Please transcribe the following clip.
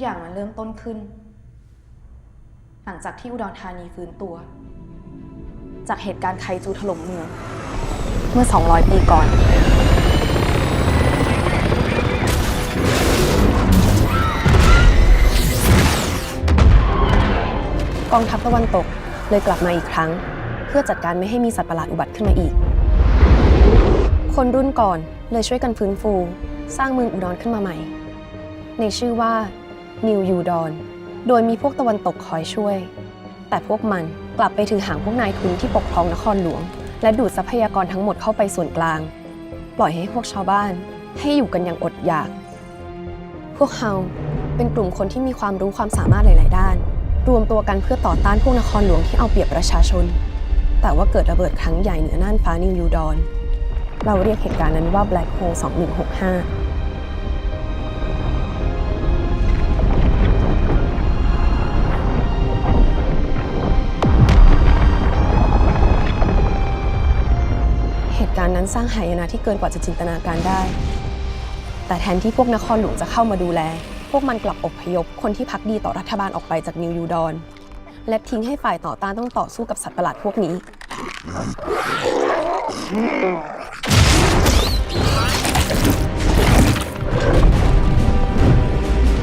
อย่างมันเริ่มต้นขึ้น หลังจากที่อุดรธานีฟื้นตัว จากเหตุการณ์ไคจูถล่มเมือง เมื่อ 200 ปีก่อน กองทัพตะวันตกเลยกลับมาอีกครั้ง เพื่อจัดการไม่ให้มีสัตว์ประหลาดอุบัติขึ้นมาอีก คนรุ่นก่อนเลยช่วยกันฟื้นฟู สร้างเมืองอุดรขึ้นมาใหม่ ในชื่อว่า นิวยูดอน โดยมีพวกตะวันตกคอยช่วย แต่พวกมันกลับไปถือหางพวกนายทุนที่ปกครองนครหลวง และดูดทรัพยากรทั้งหมดเข้าไปส่วนกลาง ปล่อยให้พวกชาวบ้านให้อยู่กันอย่างอดอยาก พวกเฮาเป็นกลุ่มคนที่มีความรู้ความสามารถหลาย ๆ ด้าน รวมตัวกันเพื่อต่อต้านพวกนครหลวงที่เอาเปรียบประชาชน แต่ว่าเกิดระเบิดครั้งใหญ่เหนือน่านฟ้านิวยูดอน เราเรียกเหตุการณ์นั้นว่า Black Hole 2165 ตุการณ์นั้นสร้างหายนะที่เกินกว่าจะจินตนาการได้ แต่แทนที่พวกนครหลวงจะเข้ามาดูแล พวกมันกลับอบพยพคนที่พักดีต่อรัฐบาลออกไปจากนิวยูดอน และทิ้งให้ฝ่ายต่อต้านต้องต่อสู้กับสัตว์ประหลาดพวกนี้